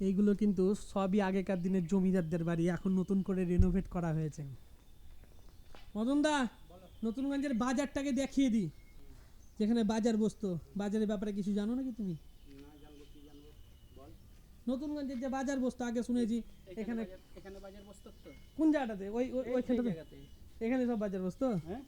এইগুলো কিন্তু সবই আগেকার দিনের জমিদারদের বাড়ি এখন নতুন করে রেনোভেট করা হয়েছে। মদনদা নতুনগঞ্জের বাজারটাকে দেখিয়ে দিই যেখানে বাজার বসতো। বাজারের ব্যাপারে কিছু জানো নাকি তুমি? নতুনগঞ্জের যে বাজার বসতো আগে শুনেছি এখানে এখানে বাজার বসতো কোন জায়গাটাতে? ওই ওই- ওইখানটাতে? এখানে সব বাজার বসতো? হ্যাঁ?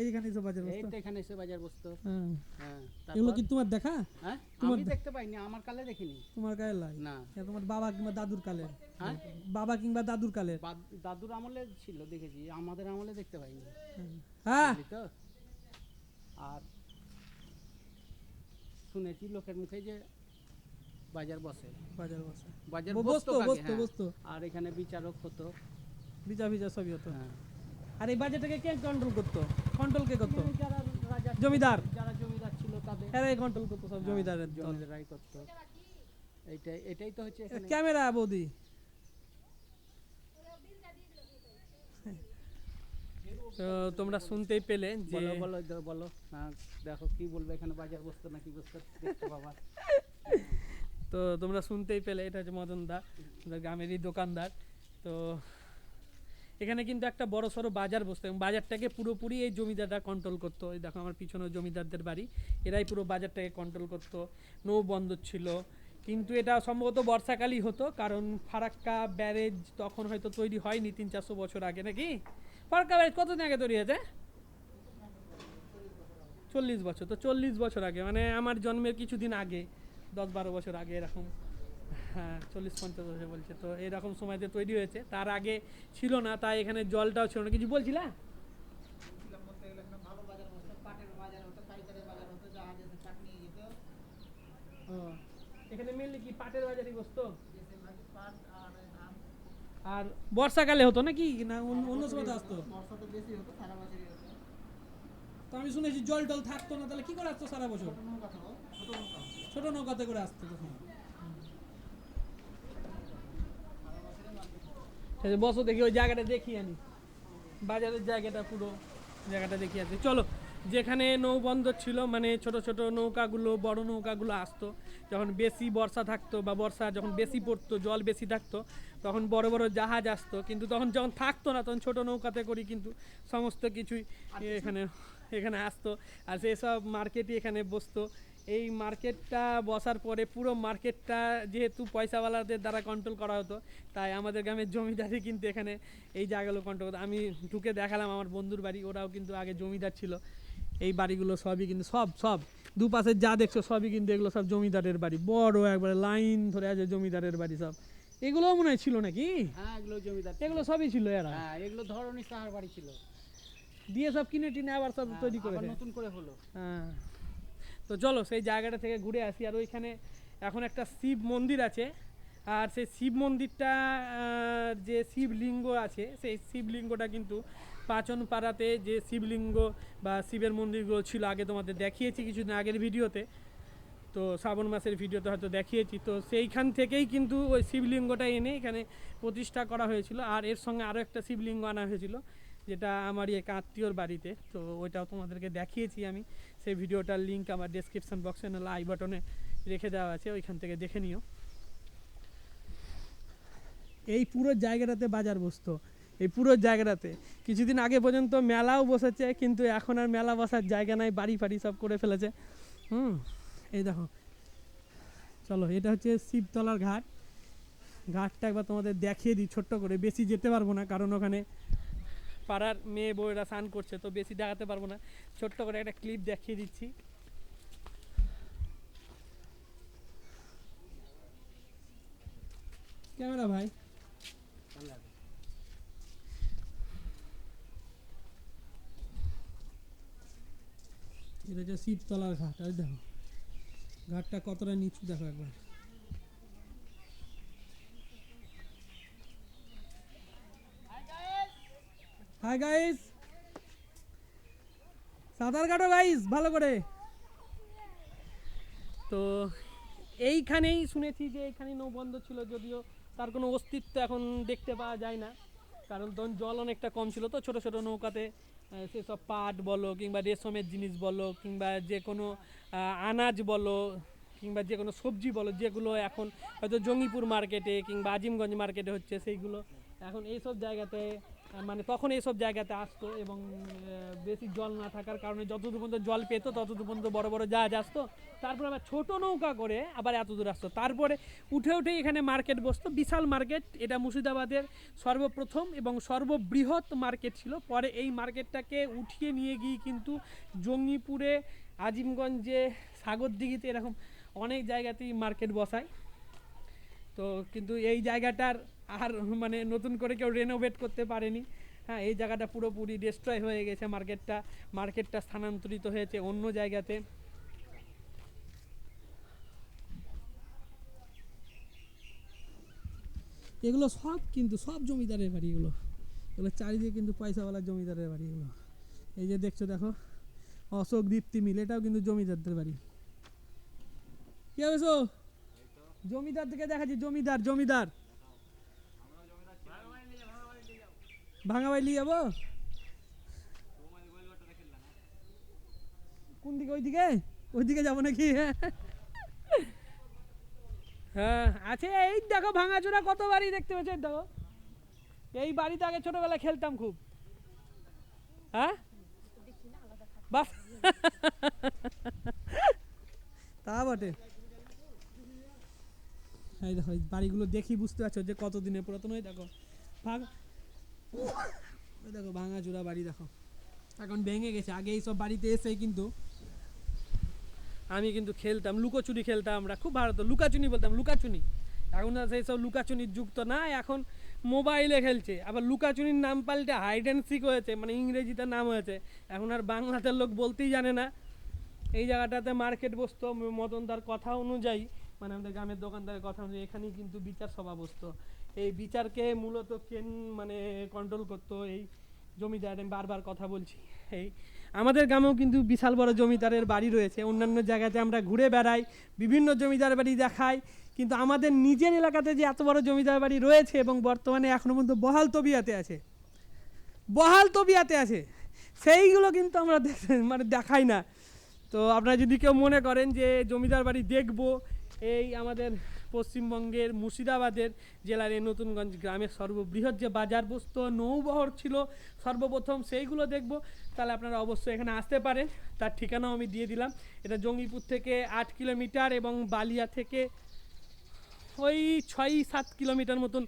এইখানে সব বাজার এই বসতো এখানে এসে বাজার বসতো। হ্যাঁ। হ্যাঁ এগুলো কি তোমার দেখা? হ্যাঁ আমি দেখতে পাইনি আমার কালে দেখিনি। তোমার গায়ে লাই? না। তোমার বাবা কিংবা দাদুর কালের হ্যাঁ? বাবা কিংবা দাদুর কালের দাদুর আমলে ছিল দেখেছি আমাদের আমলে দেখতে পাইনি। হ্যাঁ। তো? আর শুনেছি লোকের মুখে যে বাজার বসে। বাজার বসে। বাজার বসতো বসতো বসতো। আর এখানে বিচারক হতো। বিচা বিচা সবই হতো। হ্যাঁ। আর এই বাজারটাকে কে কন্ট্রোল করতো? কন্ট্রোল কে করতো? জমিদার। যারা জমিদার ছিল তাদের। এরাই কন্ট্রোল করতো সব জমিদারের জমিদারাই করতো। এইটাই এটাই তো হচ্ছে ক্যামেরা বৌদি। তো তোমরা শুনতেই পেলে যে বলো বলো হ্যাঁ দেখো কি বলবে এখানে বাজার বসতো নাকি বসতো দেখতে বাবা তো তোমরা শুনতেই পেলে এটা হচ্ছে মদন দা গ্রামেরই দোকানদার। তো এখানে কিন্তু একটা বড় সড়ো বাজার বসতো এবং বাজারটাকে পুরোপুরি এই জমিদাররা কন্ট্রোল করতো। এই দেখো আমার পিছনে জমিদারদের বাড়ি। এরাই পুরো বাজারটাকে কন্ট্রোল করতো। নৌ বন্দর ছিল। কিন্তু এটা সম্ভবত বর্ষাকালই হতো, কারণ ফারাক্কা ব্যারেজ তখন হয়তো তৈরি হয়নি তিন চারশো বছর আগে, নাকি? ফারাক্কা ব্যারেজ কতদিন আগে তৈরি হয়েছে? চল্লিশ বছর। তো চল্লিশ বছর আগে মানে আমার জন্মের কিছুদিন আগে, দশ বারো বছর আগে এরকম। হ্যাঁ চল্লিশ পঞ্চাশ বছর বলছে। তো এরকম সময়তে তৈরি হয়েছে। তার আগে ছিল না তাই এখানে জলটাও ছিল না। কিছু বলছিলা? এখানে মেনলি কি পাটের বাজারই বসতো? আর বর্ষাকালে হতো নাকি? না অন্য- অন্য সময় আসতো? তো আমি শুনেছি জল টল থাকতো না তাহলে কি করে আসতো সারা বছর? ছোট নৌকাতে করে আসতো তখন। ঠিক বসো দেখি ওই জায়গাটা দেখি আনি। বাজারের জায়গাটা পুরো জায়গাটা দেখি আছে চলো যেখানে নৌবন্দর ছিল মানে ছোট ছোট নৌকাগুলো বড় নৌকাগুলো আসতো যখন বেশি বর্ষা থাকতো বা বর্ষা যখন বেশি পড়তো জল বেশি থাকতো তখন বড় বড় জাহাজ আসতো। কিন্তু তখন যখন থাকতো না তখন ছোট নৌকাতে করি কিন্তু সমস্ত কিছুই এখানে এখানে আসতো। আর সেসব মার্কেটই এখানে বসতো। এই মার্কেটটা বসার পরে পুরো মার্কেটটা যেহেতু পয়সাওয়ালাদের দ্বারা কন্ট্রোল করা হতো তাই আমাদের গ্রামের জমিদারি কিন্তু এখানে এই জায়গাগুলো কন্ট্রোল করতো। আমি ঢুকে দেখালাম আমার বন্ধুর বাড়ি ওরাও কিন্তু আগে জমিদার ছিল। এই বাড়িগুলো সবই কিন্তু সব সব দুপাশে যা দেখছ সবই কিন্তু এগুলো সব জমিদারের বাড়ি। বড় একবারে লাইন ধরে আছে জমিদারের বাড়ি সব। এগুলোও মনে হয় ছিল নাকি? হ্যাঁ এগুলো জমিদার এগুলো সবই ছিল এরা। হ্যাঁ এগুলো ধরনী সাহার বাড়ি ছিল। দিয়ে সব কিনে টিনে আবার সব হ্যাঁ, তৈরি করে নতুন করে হলো। হ্যাঁ। তো চলো, সেই জায়গাটা থেকে ঘুরে আসি। আর ওইখানে এখন একটা শিব মন্দির আছে। আর সেই শিব মন্দিরটা যে শিবলিঙ্গ আছে, সেই শিবলিঙ্গটা কিন্তু পাচন পাড়াতে যে শিবলিঙ্গ বা শিবের মন্দিরগুলো ছিল, আগে তোমাদের দেখিয়েছি কিছুদিন আগের ভিডিওতে। তো শ্রাবণ মাসের ভিডিওতে হয়তো দেখিয়েছি। তো সেইখান থেকেই কিন্তু ওই শিবলিঙ্গটা এনে এখানে প্রতিষ্ঠা করা হয়েছিল। আর এর সঙ্গে আরও একটা শিবলিঙ্গ আনা হয়েছিল। যেটা আমারই এক আত্মীয়র বাড়িতে, তো ওইটাও তোমাদেরকে দেখিয়েছি আমি। সেই ভিডিওটার লিঙ্ক আমার ডেসক্রিপশন বক্সে না আই বাটনে রেখে দেওয়া আছে, ওইখান থেকে দেখে নিও। এই পুরো জায়গাটাতে বাজার বসতো, এই পুরো জায়গাটাতে। কিছুদিন আগে পর্যন্ত মেলাও বসেছে, কিন্তু এখন আর মেলা বসার জায়গা নাই, বাড়ি ফাড়ি সব করে ফেলেছে। হুম, এই দেখো। চলো, এটা হচ্ছে শিবতলার ঘাট। ঘাটটা একবার তোমাদের দেখিয়ে দিই, ছোট্ট করে। বেশি যেতে পারব না, কারণ ওখানে পাড়ার মেয়ে বউয়েরা স্নান করছে, তো বেশি দেখাতে পারব না। ছোট্ট করে একটা ক্লিপ দেখিয়ে দিচ্ছি। ক্যামেরা ভাই। এটা হচ্ছে শিবতলার ঘাট, আর দেখো। ঘাটটা কতটা নিচু দেখো একবার। হাই গাইস সাঁতার কাটো গাইস ভালো করে। তো এইখানেই শুনেছি যে এইখানেই নৌবন্দর ছিল, যদিও তার কোনো অস্তিত্ব এখন দেখতে পাওয়া যায় না, কারণ তখন জল অনেকটা কম ছিল। তো ছোট ছোট নৌকাতে সেসব পাট বলো, কিংবা রেশমের জিনিস বলো, কিংবা যে কোনো আনাজ বলো, কিংবা যে কোনো সবজি বলো, যেগুলো এখন হয়তো জঙ্গিপুর মার্কেটে কিংবা আজিমগঞ্জ মার্কেটে হচ্ছে, সেইগুলো এখন এইসব জায়গাতে মানে তখন এইসব জায়গাতে আসতো এবং বেশি জল না থাকার কারণে যতদূর পর্যন্ত জল পেতো, ততদূর পর্যন্ত বড় বড় জাহাজ আসতো। তারপর আবার ছোট নৌকা করে আবার এত দূর আসতো। তারপরে উঠে উঠে এখানে মার্কেট বসতো, বিশাল মার্কেট। এটা মুর্শিদাবাদের সর্বপ্রথম এবং সর্ববৃহৎ মার্কেট ছিল। পরে এই মার্কেটটাকে উঠিয়ে নিয়ে গিয়ে কিন্তু জঙ্গিপুরে, আজিমগঞ্জে, সাগরদিঘিতে এরকম অনেক জায়গাতেই মার্কেট বসায়। তো কিন্তু এই জায়গাটার আর মানে নতুন করে কেউ রেনোভেট করতে পারেনি। হ্যাঁ এই জায়গাটা পুরোপুরি ডিস্ট্রয় হয়ে গেছে মার্কেটটা মার্কেটটা স্থানান্তরিত হয়েছে অন্য জায়গাতে। এগুলো সব কিন্তু সব জমিদারের বাড়ি এগুলো। এগুলো চারিদিকে কিন্তু পয়সাওয়ালা জমিদারের বাড়ি এগুলো। এই যে দেখছ দেখো, অশোক দীপ্তি মিল, এটাও কিন্তু জমিদারদের বাড়ি। কি হয়েছো জমিদার থেকে দেখাচ্ছি, জমিদার জমিদার। ভাঙা নিয়ে যাব? কোন দিকে, ওইদিকে? ওইদিকে যাব নাকি? হ্যাঁ আছে। এই দেখো, ভাঙাচোরা কত বাড়ি দেখতে এই দেখো। এই বাড়িতে আগে ছোটবেলায় খেলতাম খুব। হ্যাঁ? তা বটে। এই দেখো বাড়িগুলো দেখি বুঝতে পারছ যে কত দিনের পুরাতন ওই দেখো। দেখো ভাঙা চূড়া বাড়ি, দেখো। এখন ভেঙে গেছে। আগে এইসব বাড়িতে এসে কিন্তু আমি কিন্তু খেলতাম, লুকোচুরি খেলতাম আমরা। খুব ভালো তো, লুকাচুনি বলতাম, লুকাচুনি। এখন আর সেই সব লুকাচুনির যুগ তো না এখন মোবাইলে খেলছে। আবার লুকাচুনির নাম পাল্টে হাইড অ্যান্ড সিক হয়েছে মানে ইংরেজিতে নাম হয়েছে। এখন আর বাংলাতে লোক বলতেই জানে না। এই জায়গাটাতে মার্কেট বসতো ম- মদনদার কথা অনুযায়ী মানে আমাদের গ্রামের দোকানদারের কথা অনুযায়ী, এখানেই কিন্তু বিচার সভা বসতো। এই বিচারকে মূলত কেন মানে কন্ট্রোল করতো? এই জমিদার, আমি বারবার কথা বলছি। এই আমাদের গ্রামেও কিন্তু বিশাল বড় জমিদারের বাড়ি রয়েছে। অন্যান্য জায়গাতে আমরা ঘুরে বেড়াই, বিভিন্ন জমিদার বাড়ি দেখাই। কিন্তু আমাদের নিজের এলাকাতে যে এত বড় জমিদার বাড়ি রয়েছে এবং বর্তমানে এখনও পর্যন্ত বহাল তবিয়াতে আছে। বহাল তবিয়াতে আছে। সেইগুলো কিন্তু আমরা মানে দেখাই না। তো আপনারা যদি কেউ মনে করেন যে জমিদার বাড়ি দেখব, এই আমাদের পশ্চিমবঙ্গের মুর্শিদাবাদের জেলার এই নতুনগঞ্জ গ্রামের সর্ববৃহৎ যে বাজার বস্তু নৌবহর ছিল, সর্বপ্রথম সেইগুলো দেখব। তাহলে আপনারা অবশ্যই এখানে আসতে পারেন। তার ঠিকানাও আমি দিয়ে দিলাম। এটা জঙ্গিপুর থেকে আট কিলোমিটার এবং বালিয়া থেকে ওই ছয় সাত কিলোমিটার মতন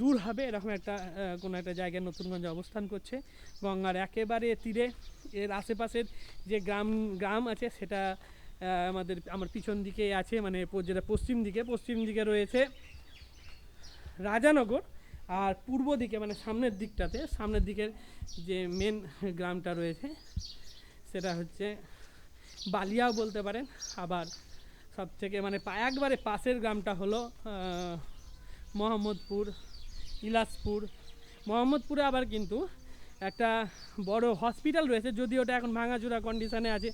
দূর হবে। এরকম একটা কোনো একটা জায়গায় নতুনগঞ্জে অবস্থান করছে। গঙ্গার একেবারে তীরে, এর আশেপাশের যে গ্রাম গ্রাম আছে, সেটা আমাদের আমার পিছন দিকে আছে মানে যেটা পশ্চিম দিকে পশ্চিম দিকে রয়েছে রাজানগর আর পূর্ব দিকে মানে সামনের দিকটাতে, সামনের দিকের যে মেন গ্রামটা রয়েছে, সেটা হচ্ছে বালিয়াও বলতে পারেন। আবার সব থেকে মানে একবারে পাশের গ্রামটা হলো মোহাম্মদপুর, ইলাসপুর। মোহাম্মদপুরে আবার কিন্তু একটা বড় হসপিটাল রয়েছে যদি ওটা এখন ভাঙাচোরা কন্ডিশনে আছে।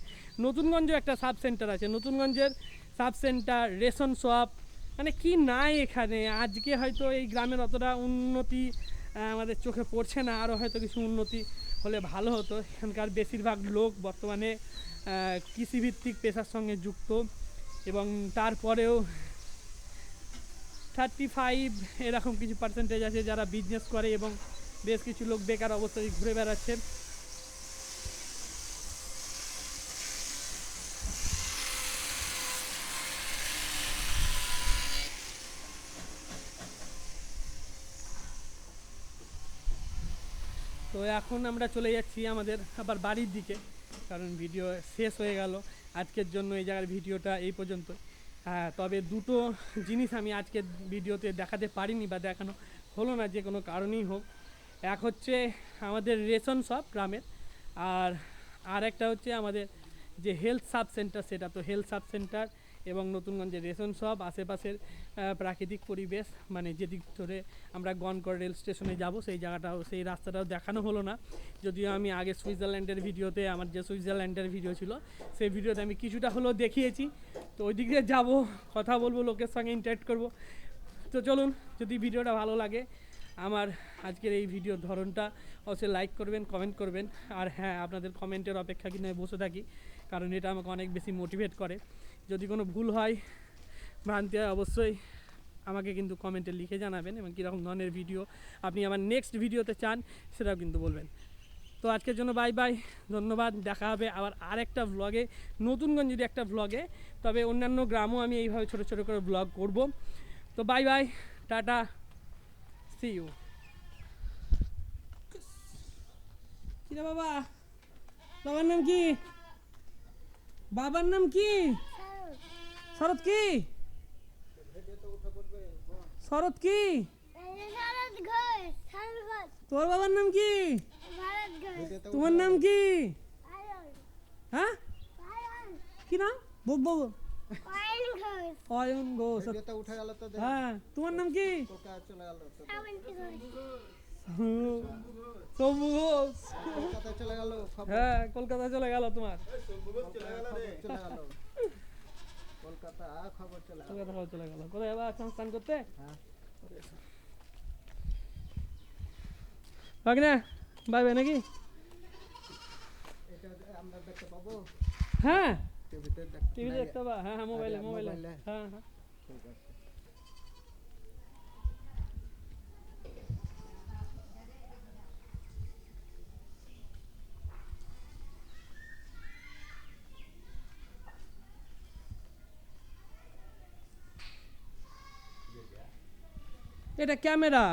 নতুনগঞ্জে একটা সাব সেন্টার আছে। নতুনগঞ্জের সাব সেন্টার রেশন শপ মানে কি নাই এখানে? আজকে হয়তো এই গ্রামের অতটা উন্নতি আমাদের চোখে পড়ছে না। আরও হয়তো কিছু উন্নতি হলে ভালো হতো। এখানকার বেশিরভাগ লোক বর্তমানে কৃষিভিত্তিক পেশার সঙ্গে যুক্ত। এবং তারপরেও থার্টি ফাইভ এরকম কিছু পার্সেন্টেজ আছে যারা বিজনেস করে এবং বেশ কিছু লোক বেকার অবস্থায় ঘুরে বেড়াচ্ছে। তো এখন আমরা চলে যাচ্ছি আমাদের আবার বাড়ির দিকে, কারণ ভিডিও শেষ হয়ে গেল। আজকের জন্য এই জায়গার ভিডিওটা এই পর্যন্ত হ্যাঁ তবে দুটো জিনিস আমি আজকের ভিডিওতে দেখাতে পারিনি বা দেখানো হলো না, যে কোনো কারণেই হোক। এক হচ্ছে আমাদের রেশন শপ গ্রামের, আর আর একটা হচ্ছে আমাদের যে হেলথ সাব সেন্টার সেটা তো হেলথ সাব সেন্টার এবং নতুনগঞ্জের রেশন শপ আশেপাশের প্রাকৃতিক পরিবেশ মানে যেদিক ধরে আমরা গনকর রেল স্টেশনে যাব সেই জায়গাটাও, সেই রাস্তাটাও দেখানো হলো না। যদিও আমি আগে সুইজারল্যান্ডের ভিডিওতে, আমার যে সুইজারল্যান্ডের ভিডিও ছিল, সেই ভিডিওতে আমি কিছুটা হলেও দেখিয়েছি। তো ওই দিকে যাব, কথা বলব, লোকের সঙ্গে ইন্টারেক্ট করব। তো চলুন, যদি ভিডিওটা ভালো লাগে আমার আজকের এই ভিডিওর ধরনটা অবশ্যই লাইক করবেন কমেন্ট করবেন। আর হ্যাঁ আপনাদের কমেন্টের অপেক্ষা কিনে বসে থাকি, কারণ এটা আমাকে অনেক বেশি মোটিভেট করে। যদি কোনো ভুল হয়, ভ্রান্তি হয়, অবশ্যই আমাকে কিন্তু কমেন্টে লিখে জানাবেন এবং কীরকম ধরনের ভিডিও আপনি আমার নেক্সট ভিডিওতে চান, সেটাও কিন্তু বলবেন। তো আজকের জন্য বাই বাই ধন্যবাদ, দেখা হবে আবার আর আরেকটা ভ্লগে নতুনগঞ্জের একটা ভ্লগে তবে অন্যান্য গ্রামও আমি এইভাবে ছোটো ছোটো করে ব্লগ করব। তো bye bye tata. See you কিরে বাবা বাবার নাম কি বাবার নাম কি শরৎ কি শরৎ কি তোর বাবার নাম কি তোমার নাম কি হ্যাঁ কি নাম ঘোষ অয়ন ঘোষ হ্যাঁ তোমার নাম কি? কলকাতা শম্ভু ঘোষ হ্যাঁ কলকাতা চলে গেল তোমার। কলকাতা খবর চলে গেল। কোথায় স্নান করতে? হ্যাঁ। ভাগনা বাই নাকি? এটা আমরা দেখতে পাবো। হ্যাঁ। টিভিতে দেখ টিভি দেখতে পাবা হ্যাঁ হ্যাঁ মোবাইলে আরে, মোবাইলে মোবাইলে। হ্যাঁ হ্যাঁ ঠিক আছে এটা ক্যামেরা